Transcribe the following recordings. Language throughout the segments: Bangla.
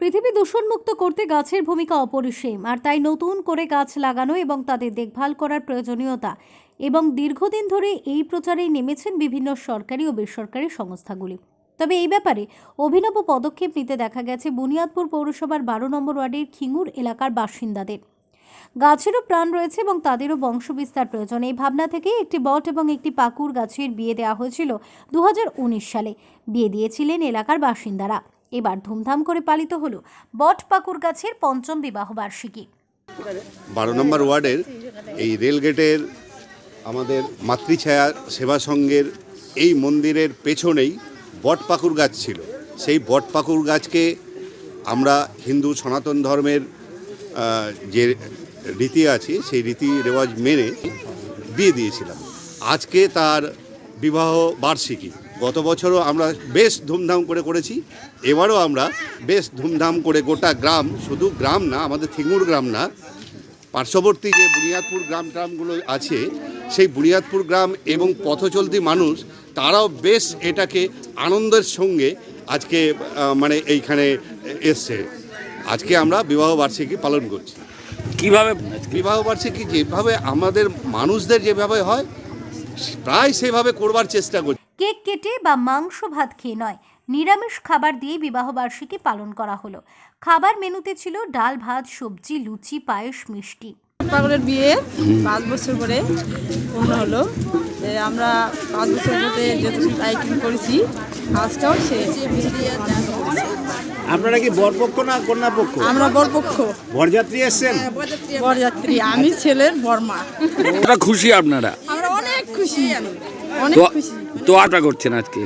পৃথিবী দূষণমুক্ত করতে গাছের ভূমিকা অপরিসীম, আর তাই নতুন করে গাছ লাগানো এবং তাদের দেখভাল করার প্রয়োজনীয়তা। এবং দীর্ঘদিন ধরে এই প্রচারেই নেমেছেন বিভিন্ন সরকারি ও বেসরকারি সংস্থাগুলি। তবে এই ব্যাপারে অভিনব পদক্ষেপ নিতে দেখা গেছে বুনিয়াদপুর পৌরসভার বারো নম্বর ওয়ার্ডের খিঙুর এলাকার বাসিন্দাদের। গাছেরও প্রাণ রয়েছে এবং তাদেরও বংশবিস্তার প্রয়োজন। এই ভাবনা থেকেই একটি বট এবং একটি পাকুর গাছের বিয়ে দেওয়া হয়েছিল দু হাজার উনিশ সালে। বিয়ে দিয়েছিলেন এলাকার বাসিন্দারা। এবার ধুমধাম করে পালিত হলো বট পাকুর গাছের পঞ্চম বিবাহ বার্ষিকী। বারো নম্বর ওয়ার্ডের এই রেলগেটের আমাদের মাতৃছায়া সেবা সংঘের এই মন্দিরের পেছনেই বটপাকুর গাছ ছিল। সেই বটপাকুর গাছকে আমরা হিন্দু সনাতন ধর্মের যে রীতি আছে, সেই রীতি রেওয়াজ মেনে বিয়ে দিয়েছিলাম। আজকে তার বিবাহ বার্ষিকী। গত বছরও আমরা বেশ ধুমধাম করে করেছি এবারও আমরা বেশ ধুমধাম করে গোটা গ্রাম শুধু গ্রাম না আমাদের থিঙ্গুর গ্রাম না পার্শ্ববর্তী যে বুনিয়াদপুর গ্রাম গ্রামগুলো আছে সেই বুনিয়াদপুর গ্রাম এবং পথচলতি মানুষ তারাও বেশ এটাকে আনন্দের সঙ্গে আজকে মানে এইখানে এসছে। আজকে আমরা বিবাহ বার্ষিকী পালন করছি। কীভাবে? বিবাহ বার্ষিকী যেভাবে আমাদের মানুষদের যেভাবে হয় প্রায় সেভাবে করবার চেষ্টা করছি। কেক কেটে বা মাংস ভাত খেয়ে নয়। নিরামিষ খাবার দিয়ে বিবাহ বার্ষিকী পালন করা হলো। খাবার মেনুতে ছিল ডাল ভাত সবজি লুচি পায়েস মিষ্টি। পাগলের বিয়ে পাঁচ বছর পরে পূর্ণ হলো। আমরা পাঁচ বছর ধরে যত আইটেম করেছি কাজটাও সে আপনারা কি বরপক্ষ না কন্যা পক্ষ আমরা বরপক্ষ। বরযাত্রী এসছেন? বরযাত্রী। আমি ছেলের বর্মা খুশি আপনারা? আমরা অনেক খুশি। তো আটা করছেন আজকে।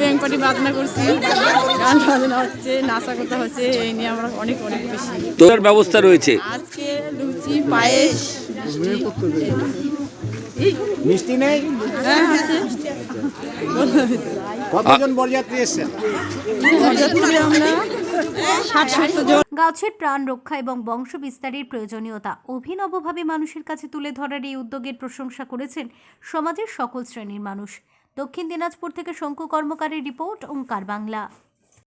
ব্যাংক পার্টি বাজনা করছি। গান বাজনা হচ্ছে নাচা কথা হচ্ছে এই নিয়ে আমরা অনেক অনেক খুশি। তোর ব্যবস্থা রয়েছে। আজকে লুচি পায়েস মিষ্টি। নেই? হ্যাঁ কতজন বরযাত্রী এসছেন? বরযাত্রী আমরা ষাট সত্তর জন। গাছের প্রাণ রক্ষা এবং বংশ বিস্তারের প্রয়োজনীয়তা অভিনবভাবে মানুষের কাছে তুলে ধরার এই উদ্যোগের প্রশংসা করেছেন সমাজের সকল শ্রেণির মানুষ। দক্ষিণ দিনাজপুর থেকে শঙ্কু কর্মকারের রিপোর্ট, ওঙ্কার বাংলা।